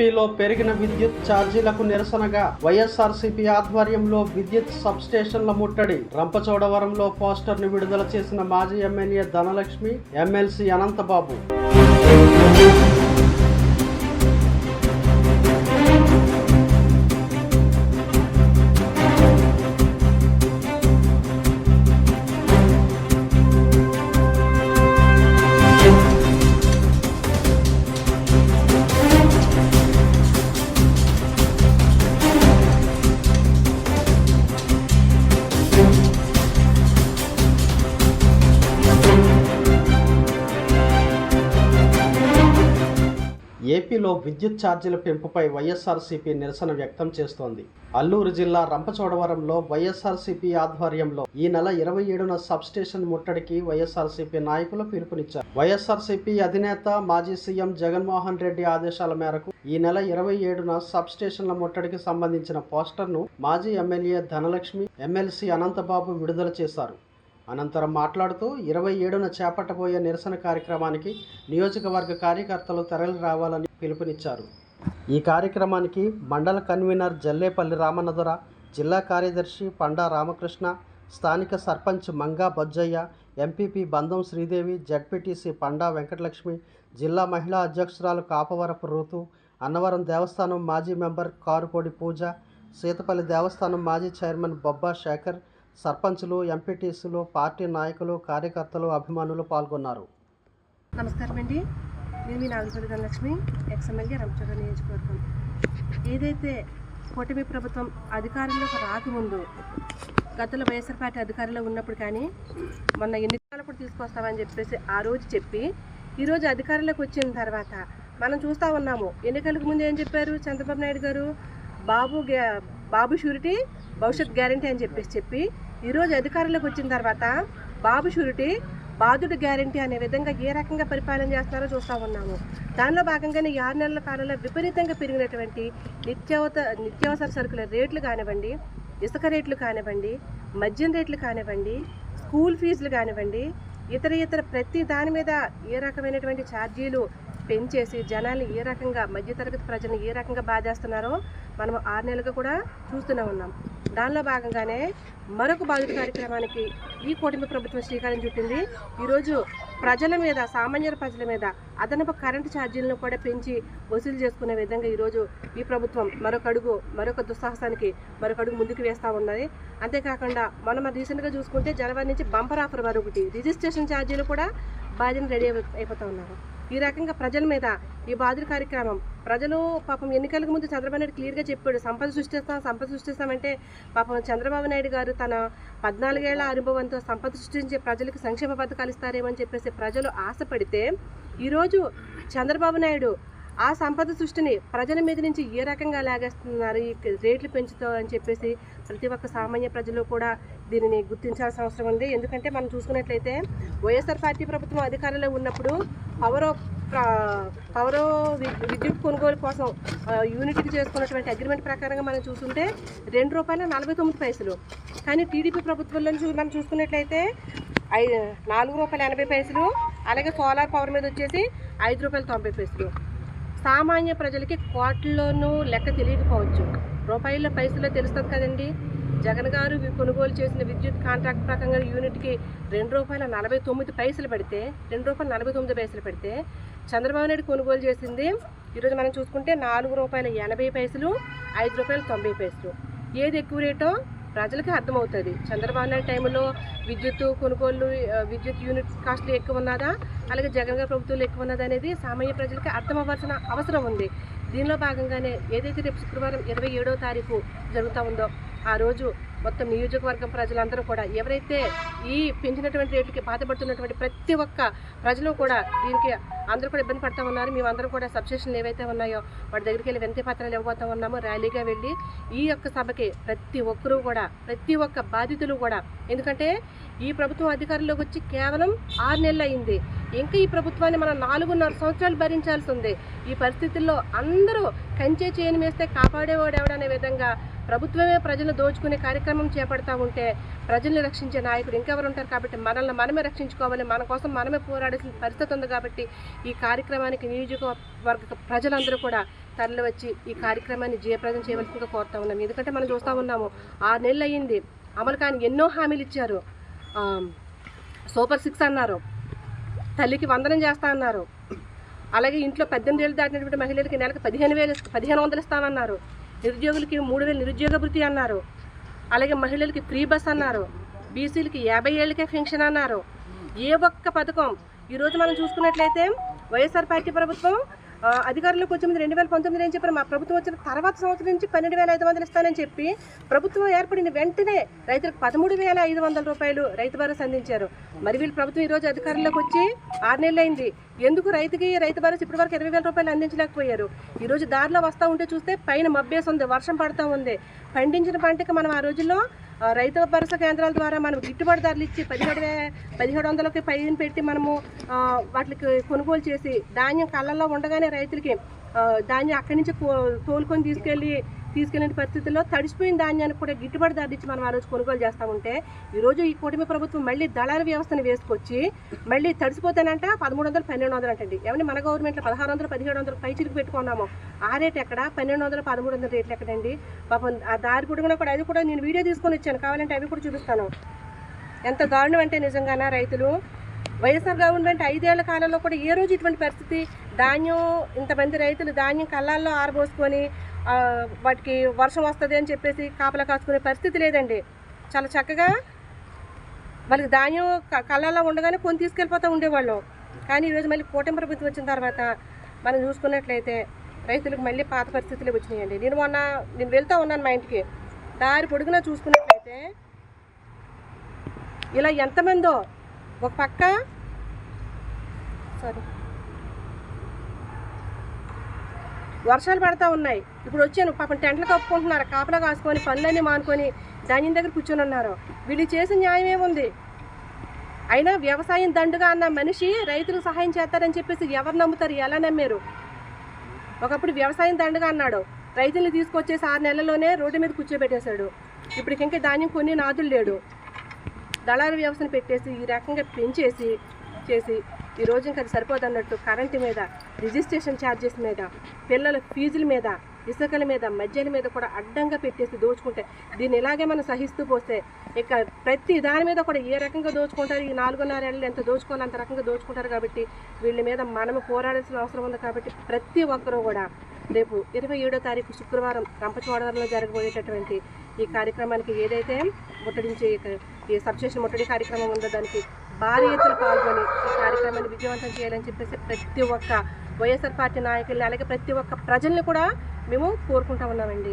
ఏపీలో పెరిగిన విద్యుత్ ఛార్జీలకు నిరసనగా వైఎస్ఆర్సీపీ ఆధ్వర్యంలో విద్యుత్ సబ్స్టేషన్ల ముట్టడి. రంపచోడవరంలో పోస్టర్ను విడుదల చేసిన మాజీ ఎమ్మెల్యే ధనలక్ష్మి ఎమ్మెల్సీ అనంతబాబు. ఏపీలో విద్యుత్ ఛార్జీల పెంపుపై వైఎస్ఆర్సీపీ నిరసన వ్యక్తం చేస్తోంది. అల్లూరు జిల్లా రంపచోడవరంలో వైఎస్ఆర్సీపీ ఆధ్వర్యంలో ఈ నెల ఇరవై ఏడున సబ్స్టేషన్ ముట్టడికి వైఎస్ఆర్సీపీ నాయకులు పిలుపునిచ్చారు. వైఎస్ఆర్సీపీ అధినేత మాజీ సీఎం జగన్మోహన్ రెడ్డి ఆదేశాల మేరకు ఈ నెల ఇరవై ఏడున సబ్స్టేషన్ల ముట్టడికి సంబంధించిన పోస్టర్ను మాజీ ఎమ్మెల్యే ధనలక్ష్మి ఎమ్మెల్సీ అనంతబాబు విడుదల చేశారు. అనంతరం మాట్లాడుతూ ఇరవై ఏడున చేపట్టబోయే నిరసన కార్యక్రమానికి నియోజకవర్గ కార్యకర్తలు తరలి రావాలని పిలుపునిచ్చారు. ఈ కార్యక్రమానికి మండల కన్వీనర్ జల్లేపల్లి రామనదుర జిల్లా కార్యదర్శి పండా రామకృష్ణ స్థానిక సర్పంచ్ మంగా బొజ్జయ్య ఎంపీపీ బంధం శ్రీదేవి జడ్పీటీసీ పండా వెంకటలక్ష్మి జిల్లా మహిళా అధ్యక్షురాలు కాపవరపు ఋతు అన్నవరం దేవస్థానం మాజీ మెంబర్ కారుకోడి పూజ సీతపల్లి దేవస్థానం మాజీ చైర్మన్ బొబ్బా శేఖర్ సర్పంచులు ఎంపీటీసీలు పార్టీ నాయకులు కార్యకర్తలు అభిమానులు పాల్గొన్నారు. నమస్కారం అండి. నేను మీ నాగపల్లి ధనలక్ష్మి ఎక్స్ఎమ్మెల్యే రంపచోడ నియోజకవర్గం. ఏదైతే కూటమి ప్రభుత్వం అధికారంలోకి రాకముందు గతంలో వైఎస్ఆర్ పార్టీ అధికారంలో ఉన్నప్పుడు కానీ మొన్న ఎన్నికలప్పుడు తీసుకొస్తామని చెప్పేసి ఆ రోజు చెప్పి ఈరోజు అధికారంలోకి వచ్చిన తర్వాత మనం చూస్తూ ఉన్నాము. ఎన్నికలకు ముందు ఏం చెప్పారు చంద్రబాబు నాయుడు గారు? బాబు గ్యా- బాబు షూరిటీ భవిష్యత్ గ్యారంటీ అని చెప్పేసి చెప్పి ఈరోజు అధికారంలోకి వచ్చిన తర్వాత బాబు షూరిటీ బాధుడు గ్యారంటీ అనే విధంగా ఏ రకంగా పరిపాలన చేస్తున్నారో చూస్తూ ఉన్నాము. దానిలో భాగంగానే ఆరు నెలల కాలంలో విపరీతంగా పెరిగినటువంటి నిత్యావత నిత్యావసర సరుకుల రేట్లు కానివ్వండి ఇసుక రేట్లు కానివ్వండి మద్యం రేట్లు కానివ్వండి స్కూల్ ఫీజులు కానివ్వండి ఇతర ఇతర ప్రతి దాని మీద ఏ రకమైనటువంటి ఛార్జీలు పెంచేసి జనాల్ని ఏ రకంగా మధ్యతరగతి ప్రజలను ఏ రకంగా బాధేస్తున్నారో మనం ఆరు నెలలుగా కూడా చూస్తూనే ఉన్నాం. దానిలో భాగంగానే మరొక బాధిత కార్యక్రమానికి ఈ కూటమి ప్రభుత్వం శ్రీకారం చుట్టింది. ఈరోజు ప్రజల మీద సామాన్య ప్రజల మీద అదనపు కరెంటు ఛార్జీలను కూడా పెంచి వసూలు చేసుకునే విధంగా ఈరోజు ఈ ప్రభుత్వం మరొక అడుగు మరొక దుస్సాహసానికి మరొక అడుగు ముందుకు వేస్తూ ఉన్నది. అంతేకాకుండా మనం రీసెంట్గా చూసుకుంటే జనవరి నుంచి బంపర్ ఆఫర్ వరొకటి రిజిస్ట్రేషన్ ఛార్జీలు కూడా బాధ్యత రెడీ అయిపోతూ ఉన్నారు. ఈ రకంగా ప్రజల మీద ఈ బాధ్యుల కార్యక్రమం. ప్రజలు పాపం ఎన్నికలకు ముందు చంద్రబాబు నాయుడు క్లియర్గా చెప్పాడు సంపద సృష్టిస్తాం సంపద సృష్టిస్తామంటే పాపం చంద్రబాబు నాయుడు గారు తన పద్నాలుగేళ్ళ అనుభవంతో సంపద సృష్టించే ప్రజలకు సంక్షేమ పథకాలు ఇస్తారేమని చెప్పేసి ప్రజలు ఆశపడితే ఈరోజు చంద్రబాబు నాయుడు ఆ సంపద సృష్టిని ప్రజల మీద నుంచి ఏ రకంగా లాగేస్తున్నారు ఈ రేట్లు పెంచుతావు అని చెప్పేసి ప్రతి ఒక్క సామాన్య ప్రజలు కూడా దీనిని గుర్తించాల్సిన అవసరం ఉంది. ఎందుకంటే మనం చూసుకున్నట్లయితే వైఎస్ఆర్ పార్టీ ప్రభుత్వం అధికారంలో ఉన్నప్పుడు పవరో పవరో విద్యుత్ కొనుగోలు కోసం యూనిట్కి చేసుకున్నటువంటి అగ్రిమెంట్ ప్రకారంగా మనం చూస్తుంటే రెండు రూపాయల నలభై తొమ్మిది పైసలు. కానీ టీడీపీ ప్రభుత్వంలో చూ మనం చూసుకున్నట్లయితే ఐ నాలుగు రూపాయల ఎనభై పైసలు అలాగే సోలార్ పవర్ మీద వచ్చేసి ఐదు రూపాయల తొంభై పైసలు. సామాన్య ప్రజలకి కోట్లలోనూ లెక్క తెలియకపోవచ్చు. రూపాయల పైసలో తెలుస్తుంది కదండి. జగన్ గారు కొనుగోలు చేసిన విద్యుత్ కాంట్రాక్ట్ ప్రకారంగా యూనిట్కి రెండు రూపాయల నలభై తొమ్మిది పైసలు పెడితే రెండు రూపాయల నలభై తొమ్మిది పైసలు పెడితే చంద్రబాబు నాయుడు కొనుగోలు చేసింది ఈరోజు మనం చూసుకుంటే నాలుగు రూపాయల ఎనభై పైసలు ఐదు రూపాయల తొంభై పైసలు. ఏది ఎక్కువ రేటో ప్రజలకి అర్థమవుతుంది. చంద్రబాబు నాయుడు టైంలో విద్యుత్ కొనుగోలు విద్యుత్ యూనిట్ కాస్ట్లు ఎక్కువ ఉన్నదా అలాగే జగన్ గారి ప్రభుత్వాలు ఎక్కువ ఉన్నదా అనేది సామాన్య ప్రజలకి అర్థం అవ్వాల్సిన అవసరం ఉంది. దీనిలో భాగంగానే ఏదైతే రేపు శుక్రవారం ఇరవై ఏడో తారీఖు జరుగుతూ ఉందో ఆ రోజు మొత్తం నియోజకవర్గం ప్రజలందరూ కూడా ఎవరైతే ఈ పెంచినటువంటి రేట్లకి బాధపడుతున్నటువంటి ప్రతి ఒక్క ప్రజలు కూడా దీనికి అందరూ కూడా ఇబ్బంది పడతా ఉన్నారు. మేమందరం కూడా సబ్స్టేషన్లు ఏవైతే ఉన్నాయో వాటి దగ్గరికి వెళ్ళి వినతి పత్రాలు ఇవ్వబోతా ఉన్నాము ర్యాలీగా వెళ్ళి ఈ యొక్క సభకి ప్రతి ఒక్కరూ కూడా ప్రతి ఒక్క బాధితులు కూడా ఎందుకంటే ఈ ప్రభుత్వం అధికారంలోకి వచ్చి కేవలం ఆరు నెలలు అయింది. ఇంకా ఈ ప్రభుత్వాన్ని మనం నాలుగున్నర సంవత్సరాలు భరించాల్సి ఉంది. ఈ పరిస్థితుల్లో అందరూ కంచే చేయని వేస్తే కాపాడేవాడు ఎవడనే విధంగా ప్రభుత్వమే ప్రజలు దోచుకునే కార్యక్రమం చేపడతా ఉంటే ప్రజల్ని రక్షించే నాయకుడు ఇంకెవరు ఉంటారు కాబట్టి మనల్ని మనమే రక్షించుకోవాలి. మన కోసం మనమే పోరాడాల్సిన పరిస్థితి ఉంది కాబట్టి ఈ కార్యక్రమానికి నియోజకవర్గ ప్రజలందరూ కూడా తరలి వచ్చి ఈ కార్యక్రమాన్ని జయప్రదం చేయవలసిందిగా కోరుతా ఉన్నాము. ఎందుకంటే మనం చూస్తూ ఉన్నాము ఆరు నెలలు అయ్యింది అమలు కాని ఎన్నో హామీలు ఇచ్చారు. సూపర్ సిక్స్ అన్నారు. తల్లికి వందనం చేస్తా అన్నారు. అలాగే ఇంట్లో పద్దెనిమిది ఏళ్ళు దాటినటువంటి మహిళలకి నెలకు పదిహేను వేలు పదిహేను వందలు ఇస్తామన్నారు. నిరుద్యోగులకి మూడు వేలు నిరుద్యోగ భృతి అన్నారు. అలాగే మహిళలకి ఫ్రీ బస్ అన్నారు. బీసీలకి యాభై ఏళ్ళకే పెన్షన్ అన్నారు. ఏ ఒక్క పథకం? ఈరోజు మనం చూసుకున్నట్లయితే వైఎస్ఆర్ పార్టీ ప్రభుత్వం అధికారంలోకి వచ్చే ముందు రెండు వేల పంతొమ్మిది అని చెప్పారు మా ప్రభుత్వం వచ్చిన తర్వాత సంవత్సరం నుంచి పన్నెండు వేల ఐదు వందలు ఇస్తానని చెప్పి ప్రభుత్వం ఏర్పడిన వెంటనే రైతులకు పదమూడు వేల ఐదు వందల రూపాయలు రైతు భరోసా అందించారు. మరి వీళ్ళు ప్రభుత్వం ఈరోజు అధికారంలోకి వచ్చి ఆరు నెలలు అయింది ఎందుకు రైతుకి రైతు భరోసా ఇప్పటి వరకు ఇరవై వేల రూపాయలు అందించలేకపోయారు? ఈరోజు దారిలో వస్తూ ఉంటే చూస్తే పైన మబ్బేసి ఉంది వర్షం పడుతూ ఉంది. పండించిన పంటకి మనం ఆ రోజుల్లో రైతు భరోసా కేంద్రాల ద్వారా మనం గిట్టుబాటు ధరలు ఇచ్చి పదిహేడు వే పదిహేడు వందలకి పైన పెట్టి మనము వాటికి కొనుగోలు చేసి ధాన్యం కళ్ళల్లో ఉండగానే రైతులకి దాన్ని అక్కడి నుంచి కో- తోలుకొని తీసుకెళ్ళి తీసుకెళ్ళిన పరిస్థితుల్లో తడిసిపోయిన ధాన్యానికి కూడా గిట్టుబాటు ధర ఇచ్చి మనం ఆ రోజు కొనుగోలు చేస్తూ ఉంటే ఈరోజు ఈ కూటమి ప్రభుత్వం మళ్ళీ దళాల వ్యవస్థను వేసుకొచ్చి మళ్ళీ తడిసిపోతానంట పదమూడు వందలు పన్నెండు వందలు అంటండి ఏమంటే మన గవర్నమెంట్లో పదహారు వందలు పదిహేడు వందలు పై చిరుకు పెట్టుకున్నాము. ఆ రేట్ ఎక్కడ? పన్నెండు వందలు పదమూడు వందల రేట్లు ఎక్కడండి? పాపం ఆ దారి పొడుగునా కూడా అది కూడా నేను వీడియో తీసుకొని వచ్చాను. కావాలంటే అవి కూడా చూపిస్తాను. ఎంత దారుణం అంటే నిజంగానా రైతులు? వైఎస్ఆర్ గవర్నమెంట్ ఐదేళ్ళ కాలంలో కూడా ఏ రోజు ఇటువంటి పరిస్థితి? ధాన్యం ఇంతమంది రైతులు ధాన్యం కళ్ళాల్లో ఆరబోసుకొని వాటికి వర్షం వస్తుంది అని చెప్పేసి కాపలా కాసుకునే పరిస్థితి లేదండి. చాలా చక్కగా వాళ్ళకి ధాన్యం కళ్ళల్లో ఉండగానే కొని తీసుకెళ్ళిపోతూ ఉండేవాళ్ళు. కానీ ఈరోజు మళ్ళీ కూటమి ప్రభుత్వం వచ్చిన తర్వాత మనం చూసుకున్నట్లయితే రైతులకు మళ్ళీ పాత పరిస్థితులు వచ్చినాయండి. నేను మొన్న నేను వెళ్తూ ఉన్నాను మా ఇంటికి. దారి పొడుగునా చూసుకున్నట్లయితే ఇలా ఎంతమందో ఒక పక్క సారీ. వర్షాలు పడతా ఉన్నాయి. ఇప్పుడు వచ్చాను. పాపం టెంట్లు కప్పుకుంటున్నారు. కాపలా కాసుకొని పనులన్నీ మానుకొని ధాన్యం దగ్గర కూర్చొని ఉన్నారు. వీళ్ళు చేసిన న్యాయం ఏముంది? అయినా వ్యవసాయం దండుగా అన్న మనిషి రైతులకు సహాయం చేస్తారని చెప్పేసి ఎవరు నమ్ముతారు? ఎలా నమ్మారు? ఒకప్పుడు వ్యవసాయం దండగా అన్నాడు. రైతుల్ని తీసుకొచ్చేసి ఆరు నెలల్లోనే రోడ్డు మీద కూర్చోబెట్టేశాడు. ఇప్పటికి ఇంకా ధాన్యం కొన్ని నాదులు లేడు. దళారు వ్యవస్థను పెట్టేసి ఈ రకంగా పెంచేసి చేసి ఈ రోజు ఇంకా అది సరిపోదన్నట్టు కరెంటు మీద రిజిస్ట్రేషన్ ఛార్జెస్ మీద పిల్లల ఫీజుల మీద ఇసుకల మీద మధ్యల మీద కూడా అడ్డంగా పెట్టేసి దోచుకుంటే దీన్ని ఇలాగే మనం సహిస్తూ పోస్తే ఇక ప్రతి దాని మీద కూడా ఏ రకంగా దోచుకుంటారు? ఈ నాలుగున్నర ఏళ్ళు ఎంత దోచుకోవాలి? అంత రకంగా దోచుకుంటారు కాబట్టి వీళ్ళ మీద మనము పోరాడాల్సిన అవసరం ఉంది కాబట్టి ప్రతి ఒక్కరూ కూడా రేపు ఇరవై ఏడో తారీఖు శుక్రవారం రంపచోడవరంలో జరగబోయేటటువంటి ఈ కార్యక్రమానికి ఏదైతే ముట్టడించే ఈ సబ్స్టేషన్ ముట్టడి కార్యక్రమం ఉందో దానికి భారీ ఎత్తున పాల్గొని ఈ కార్యక్రమాన్ని విజయవంతం చేయాలని చెప్పేసి ప్రతి ఒక్క వైఎస్ఆర్ పార్టీ నాయకుల్ని అలాగే ప్రతి ఒక్క ప్రజల్ని కూడా మేము కోరుకుంటా ఉన్నామండి.